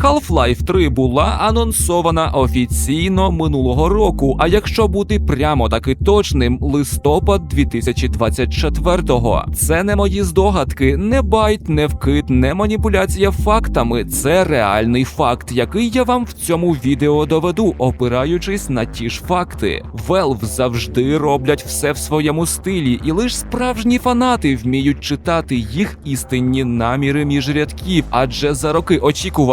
Half-Life 3 була анонсована офіційно минулого року. А якщо бути прямо таки точним, листопад 2024-го. Це не мої здогадки, не байт, не вкид, не маніпуляція фактами. Це реальний факт, який я вам в цьому відео доведу, опираючись на ті ж факти. Valve завжди роблять все в своєму стилі, і лише справжні фанати вміють читати їх істинні наміри між рядків, адже за роки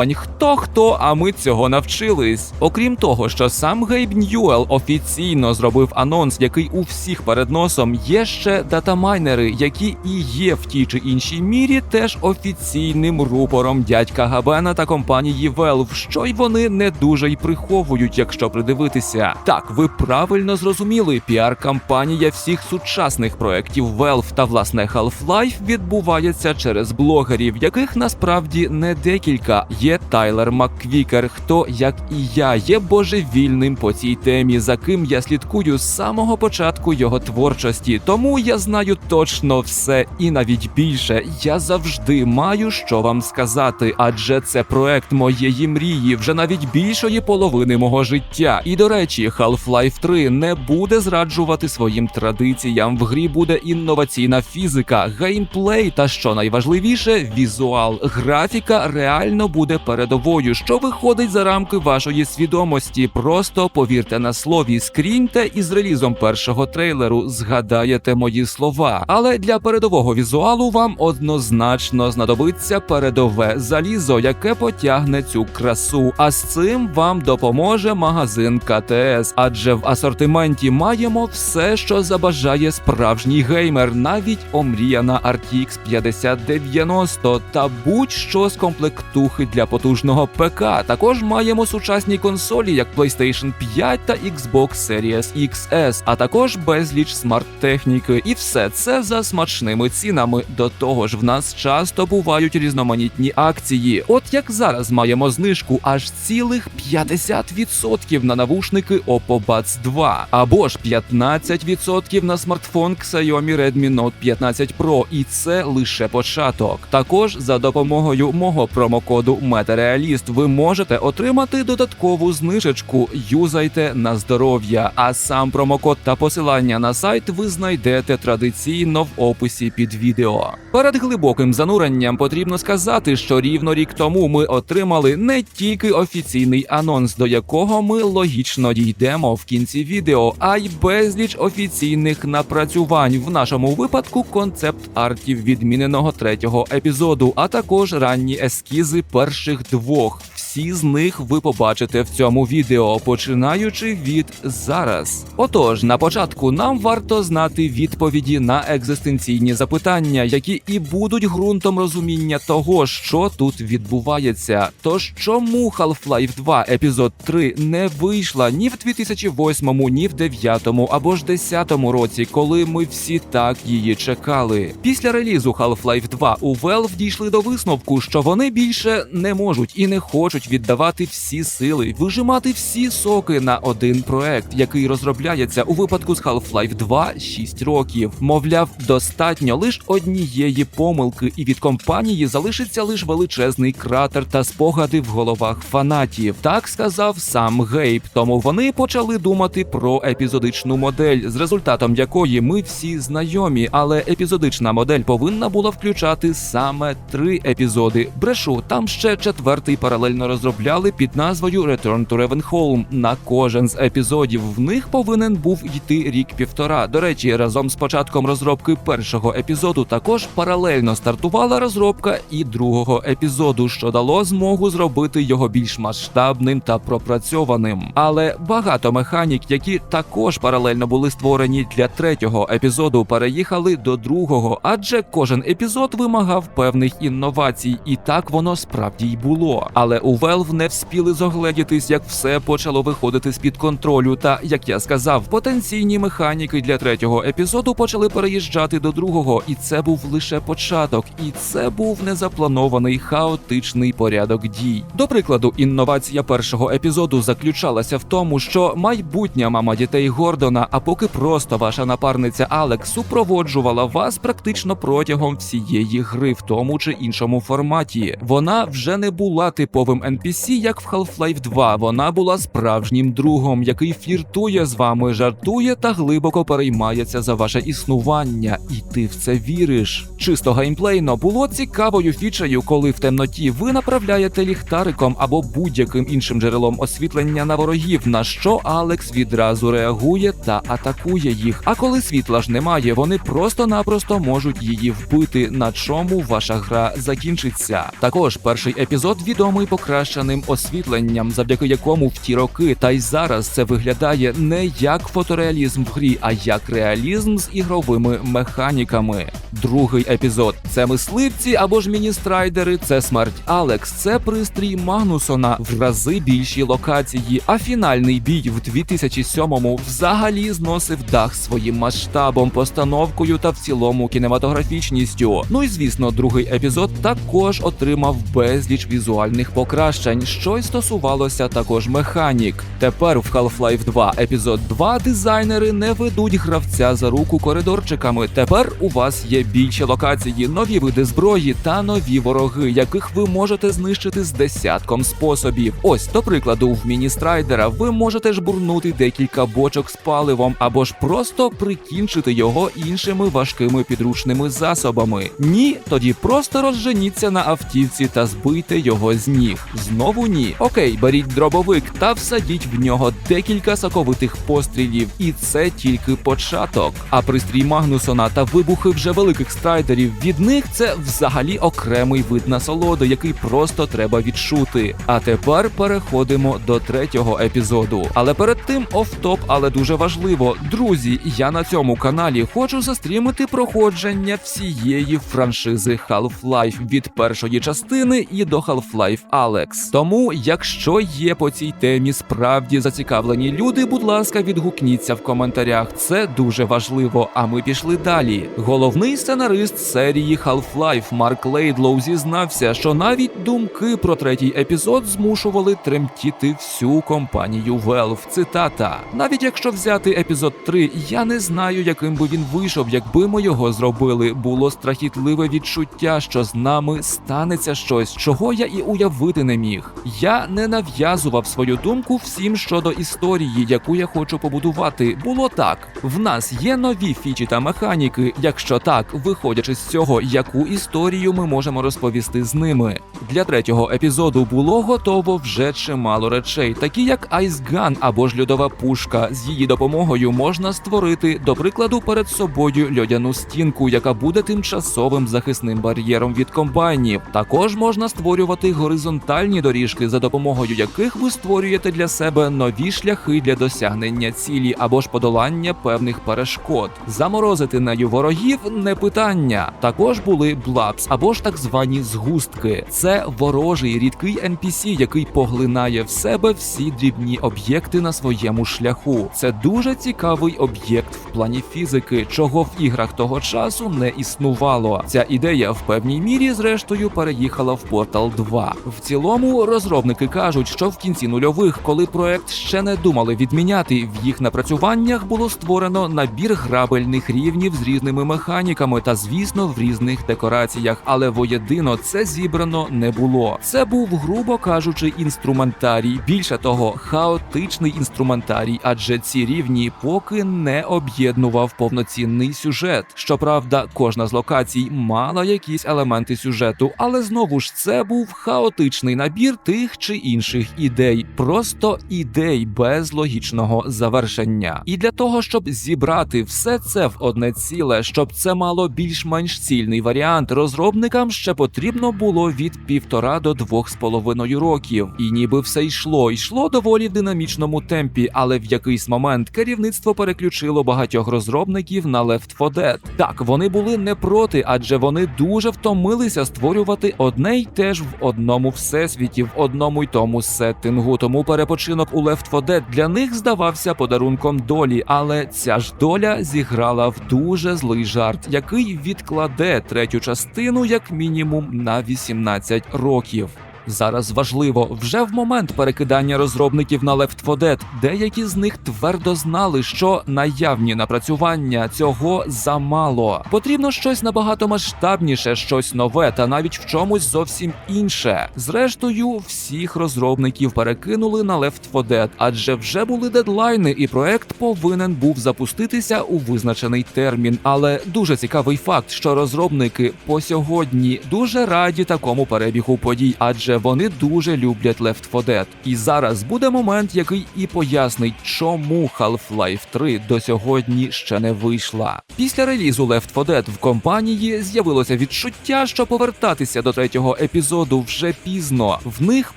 очікувань хто хто, а ми цього навчились. Окрім того, що сам Гейб Ньюел офіційно зробив анонс, який у всіх перед носом, є ще датамайнери, які і є в тій чи іншій мірі теж офіційним рупором дядька Габена та компанії Valve, що й вони не дуже й приховують, якщо придивитися. Так, ви правильно зрозуміли, піар-кампанія всіх сучасних проєктів Valve та власне Half-Life відбувається через блогерів, яких насправді не декілька. Є Тайлер Макквікер, хто, як і я, є божевільним по цій темі, за ким я слідкую з самого початку його творчості. Тому я знаю точно все і навіть більше. Я завжди маю що вам сказати, адже це проект моєї мрії, вже навіть більшої половини мого життя. І до речі, Half-Life 3 не буде зраджувати своїм традиціям. В грі буде інноваційна фізика, геймплей та що найважливіше, візуал. Графіка реально буде передовою, що виходить за рамки вашої свідомості. Просто повірте на слові, скріньте із релізом першого трейлеру, згадаєте мої слова. Але для передового візуалу вам однозначно знадобиться передове залізо, яке потягне цю красу. А з цим вам допоможе магазин КТС, адже в асортименті маємо все, що забажає справжній геймер, навіть омріяна RTX 5090 та будь-що з комплектухи для потужного ПК. Також маємо сучасні консолі, як PlayStation 5 та Xbox Series XS, а також безліч смарт-техніки. І все це за смачними цінами. До того ж, в нас часто бувають різноманітні акції. От як зараз маємо знижку аж цілих 50% на навушники Oppo Buds 2, або ж 15% на смартфон Xiaomi Redmi Note 15 Pro, і це лише початок. Також за допомогою мого промокоду Метереаліст ви можете отримати додаткову знижечку. Юзайте на здоров'я. А сам промокод та посилання на сайт ви знайдете традиційно в описі під відео. Перед глибоким зануренням потрібно сказати, що рівно рік тому ми отримали не тільки офіційний анонс, до якого ми логічно дійдемо в кінці відео, а й безліч офіційних напрацювань. В нашому випадку концепт артів відміненого третього епізоду, а також ранні ескізи перших двох. Всі з них ви побачите в цьому відео, починаючи від зараз. Отож, на початку нам варто знати відповіді на екзистенційні запитання, які і будуть ґрунтом розуміння того, що тут відбувається. Тож чому Half-Life 2 епізод 3 не вийшла ні в 2008, ні в 9 або ж 10 році, коли ми всі так її чекали. Після релізу Half-Life 2 у Valve дійшли до висновку, що вони більше не можуть і не хочуть віддавати всі сили, вижимати всі соки на один проект, який розробляється у випадку з Half-Life 2 6 років. Мовляв, достатньо лише однієї помилки, і від компанії залишиться лише величезний кратер та спогади в головах фанатів. Так сказав сам Гейб. Тому вони почали думати про епізодичну модель, з результатом якої ми всі знайомі, але епізодична модель повинна була включати саме три епізоди. Брешу, там ще четвертий паралельно розробляли під назвою Return to Ravenholm. На кожен з епізодів в них повинен був йти рік-півтора. До речі, разом з початком розробки першого епізоду також паралельно стартувала розробка і другого епізоду, що дало змогу зробити його більш масштабним та пропрацьованим. Але багато механік, які також паралельно були створені для третього епізоду, переїхали до другого, адже кожен епізод вимагав певних інновацій, і так воно справді й було. Але у Valve не вспіли зогледітись, як все почало виходити з під контролю. Та як я сказав, потенційні механіки для третього епізоду почали переїжджати до другого, і це був лише початок, і це був незапланований хаотичний порядок дій. До прикладу, інновація першого епізоду заключалася в тому, що майбутня мама дітей Гордона, а поки просто ваша напарниця Алекс супроводжувала вас практично протягом всієї гри в тому чи іншому форматі. Вона вже не була типовим NPC, як в Half-Life 2. Вона була справжнім другом, який фліртує з вами, жартує та глибоко переймається за ваше існування, і ти в це віриш. Чисто геймплейно було цікавою фічею, коли в темноті ви направляєте ліхтариком або будь-яким іншим джерелом освітлення на ворогів, на що Алекс відразу реагує та атакує їх. А коли світла ж немає, вони просто-напросто можуть її вбити, на чому ваша гра закінчиться. Також перший епізод відомий покращеним освітленням, завдяки якому в ті роки, та й зараз це виглядає не як фотореалізм в грі, а як реалізм з ігровими механіками. Другий епізод це мисливці або ж міністрайдери, це смерть Алекс, це пристрій Магнусона в рази більші локації. А фінальний бій в 2007-му взагалі зносив дах своїм масштабом, постановкою та в цілому кінематографічністю. Ну і звісно, другий епізод також отримав безліч візуальних покращень, що й стосувалося також механік. Тепер в Half-Life 2 епізод 2 дизайнери не ведуть гравця за руку коридорчиками. Тепер у вас є більші локації, нові види зброї та нові вороги, яких ви можете знищити з десятком способів. Ось, до прикладу, в міністрайдера ви можете жбурнути декілька бочок з паливом або ж просто прикінчити його іншими важкими підручними засобами. Ні, тоді просто розженіться на автівці та збийте його з ніг. Знову ні. Окей, беріть дробовик та всадіть в нього декілька соковитих пострілів, і це тільки початок. А пристрій Магнусона та вибухи вже великих страйдерів від них це взагалі окремий вид насолоди, який просто треба відчути. А тепер переходимо до третього епізоду. Але перед тим офтоп, але дуже важливо. Друзі, я на цьому каналі хочу застрімити проходження всієї франшизи Half-Life від першої частини і до Half-Life Alex. Тому, якщо є по цій темі справді зацікавлені люди, будь ласка, відгукніться в коментарях. Це дуже важливо. А ми пішли далі. Головний сценарист серії Half-Life Марк Лейдлоу зізнався, що навіть думки про третій епізод змушували тремтіти всю компанію Valve. Цитата: навіть якщо взяти епізод 3, я не знаю, яким би він вийшов, якби ми його зробили. Було страхітливе відчуття, що з нами станеться щось, чого я і уявити не міг. Я не нав'язував свою думку всім щодо історії, яку я хочу побудувати. Було так: в нас є нові фічі та механіки. Якщо так, виходячи з цього, яку історію ми можемо розповісти з ними. Для третього епізоду було готово вже чимало речей, такі як Айсган або ж льодова пушка. З її допомогою можна створити, до прикладу, перед собою льодяну стінку, яка буде тимчасовим захисним бар'єром від комбайнів. Також можна створювати горизонтальні доріжки, за допомогою яких ви створюєте для себе нові шляхи для досягнення цілі або ж подолання певних перешкод. Заморозити нею ворогів не питання. Також були блапс або ж так звані згустки. Це ворожий рідкий NPC, який поглинає в себе всі дрібні об'єкти на своєму шляху. Це дуже цікавий об'єкт в плані фізики, чого в іграх того часу не існувало. Ця ідея в певній мірі, зрештою, переїхала в Portal 2. В цілому розробники кажуть, що в кінці нульових, коли проект ще не думали відміняти, в їх напрацюваннях було створено набір грабельних рівнів з різними механіками та, звісно, в різних декораціях, але воєдино це зібрано не було. Це був, грубо кажучи, інструментарій. Більше того, хаотичний інструментарій, адже ці рівні поки не об'єднував повноцінний сюжет. Щоправда, кожна з локацій мала якісь елементи сюжету, але знову ж це був хаотичний набір тих чи інших ідей, просто ідей без логічного завершення. І для того, щоб зібрати все це в одне ціле, щоб це мало більш-менш цільний варіант, розробникам ще потрібно було від півтора до двох з половиною років. І ніби все йшло, йшло доволі в динамічному темпі, але в якийсь момент керівництво переключило багатьох розробників на Left 4 Dead. Так, вони були не проти, адже вони дуже втомилися створювати одне й те ж в одному всесвіті. Всесвітів в одному й тому сеттингу. Тому перепочинок у Left 4 Dead для них здавався подарунком долі, але ця ж доля зіграла в дуже злий жарт, який відкладе третю частину як мінімум на 18 років. Зараз важливо, вже в момент перекидання розробників на Left 4 Dead деякі з них твердо знали, що наявні напрацювання цього замало. Потрібно щось набагато масштабніше, щось нове та навіть в чомусь зовсім інше. Зрештою, всіх розробників перекинули на Left 4 Dead, адже вже були дедлайни, і проект повинен був запуститися у визначений термін. Але дуже цікавий факт, що розробники по сьогодні дуже раді такому перебігу подій, адже вони дуже люблять Left 4 Dead. І зараз буде момент, який і пояснить, чому Half-Life 3 до сьогодні ще не вийшла. Після релізу Left 4 Dead в компанії з'явилося відчуття, що повертатися до третього епізоду вже пізно. В них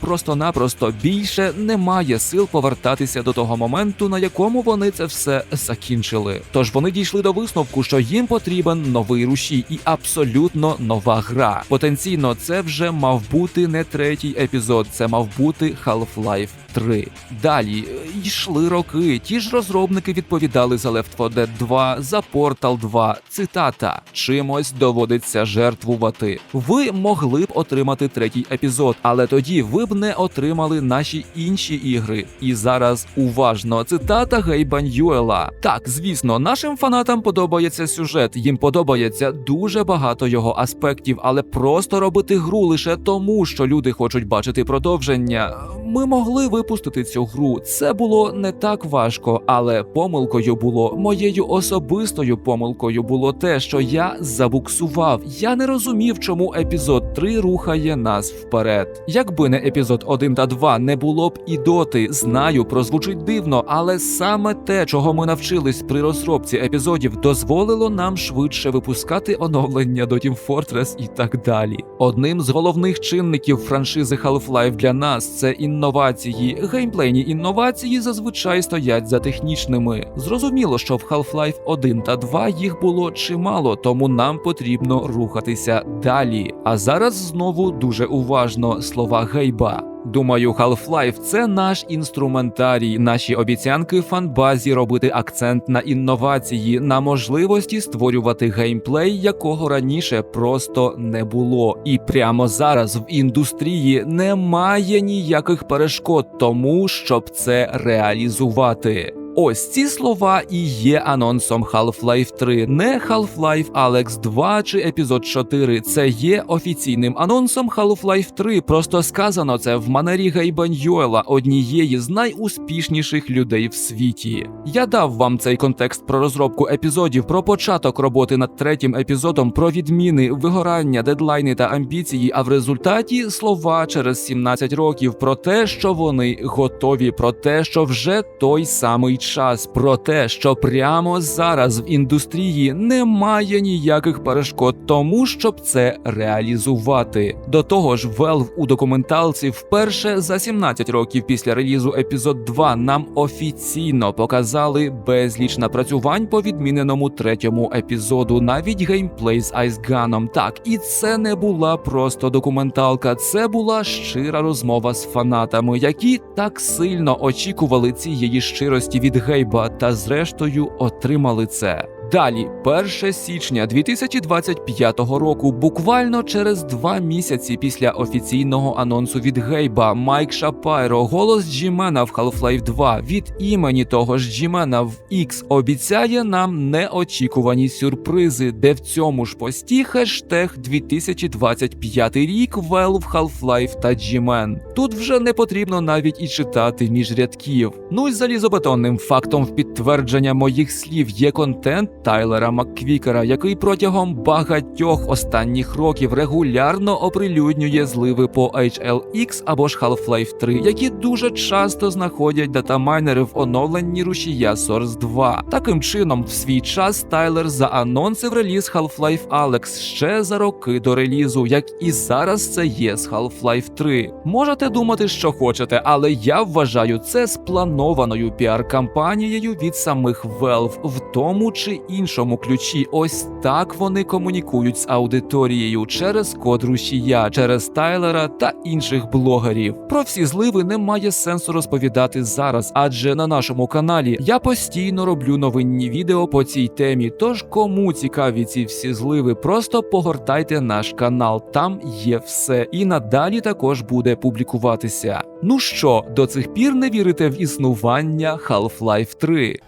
просто-напросто більше немає сил повертатися до того моменту, на якому вони це все закінчили. Тож вони дійшли до висновку, що їм потрібен новий рушій і абсолютно нова гра. Потенційно, це вже мав бути не третій епізод, це мав бути Half-Life 3. Далі е, йшли роки. Ті ж розробники відповідали за Left 4 Dead 2, за Portal 2. Цитата: чимось доводиться жертвувати. Ви могли б отримати третій епізод, але тоді ви б не отримали наші інші ігри. І зараз уважно цитата Гейба Ньюела. Так, звісно, нашим фанатам подобається сюжет, їм подобається дуже багато його аспектів, але просто робити гру лише тому, що люди хочуть бачити продовження. Ми могли випустити цю гру. Це було не так важко, але помилкою було моєю особистою помилкою було те, що я забуксував. Я не розумів, чому епізод 3 рухає нас вперед. Якби не епізод 1 та 2 не було б і доти, знаю, прозвучить дивно, але саме те, чого ми навчились при розробці епізодів, дозволило нам швидше випускати оновлення до Team Fortress і так далі. Одним з головних чинників франшизи Half-Life для нас це інновації. Геймплейні інновації зазвичай стоять за технічними. Зрозуміло, що в Half-Life 1 та 2 їх було чимало, тому нам потрібно рухатися далі. А зараз знову дуже уважно слова Гейба. Думаю, Half-Life – це наш інструментарій, наші обіцянки фанбазі робити акцент на інновації, на можливості створювати геймплей, якого раніше просто не було. І прямо зараз в індустрії немає ніяких перешкод тому, щоб це реалізувати. Ось ці слова і є анонсом Half-Life 3. Не Half-Life Alex 2 чи епізод 4. Це є офіційним анонсом Half-Life 3. Просто сказано це в манері Гейбаньюела, однієї з найуспішніших людей в світі. Я дав вам цей контекст про розробку епізодів, про початок роботи над третім епізодом, про відміни, вигорання, дедлайни та амбіції. А в результаті слова через 17 років про те, що вони готові, про те, що вже той самий час, про те, що прямо зараз в індустрії немає ніяких перешкод тому, щоб це реалізувати. До того ж, Valve у документалці вперше за 17 років після релізу епізод 2 нам офіційно показали безліч напрацювань по відміненому третьому епізоду, навіть геймплей з Айсганом. Так, і це не була просто документалка, це була щира розмова з фанатами, які так сильно очікували цієї щирості від Гейба, та зрештою отримали це. Далі, 1 січня 2025 року, буквально через два місяці після офіційного анонсу від Гейба, Майк Шапайро, голос Джімена в Half-Life 2 від імені того ж Джімена в X обіцяє нам неочікувані сюрпризи, де в цьому ж пості хештег 2025 рік Valve, Half-Life та Джімен. Тут вже не потрібно навіть і читати між рядків. Ну і залізобетонним фактом в підтвердження моїх слів є контент Тайлера Макквікера, який протягом багатьох останніх років регулярно оприлюднює зливи по HLX або ж Half-Life 3, які дуже часто знаходять датамайнери в оновленні рушія Source 2. Таким чином, в свій час Тайлер заанонсив реліз Half-Life Alex ще за роки до релізу, як і зараз це є з Half-Life 3. Можете думати, що хочете, але я вважаю це спланованою піар-кампанією від самих Valve в тому чи іншому ключі. Ось так вони комунікують з аудиторією через код рушія, через Тайлера та інших блогерів. Про всі зливи немає сенсу розповідати зараз, адже на нашому каналі я постійно роблю новинні відео по цій темі. Тож кому цікаві ці всі зливи, просто погортайте наш канал, там є все. І надалі також буде публікуватися. Ну що, до цих пір не вірите в існування Half-Life 3?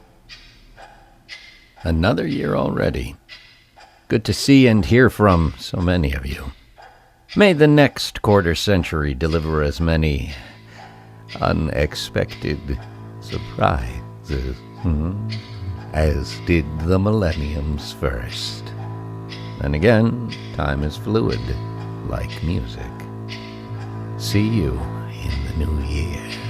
Another year already. Good to see and hear from so many of you. May the next quarter century deliver as many unexpected surprises hmm, as did the millennium's first. And again, time is fluid, like music. See you in the new year.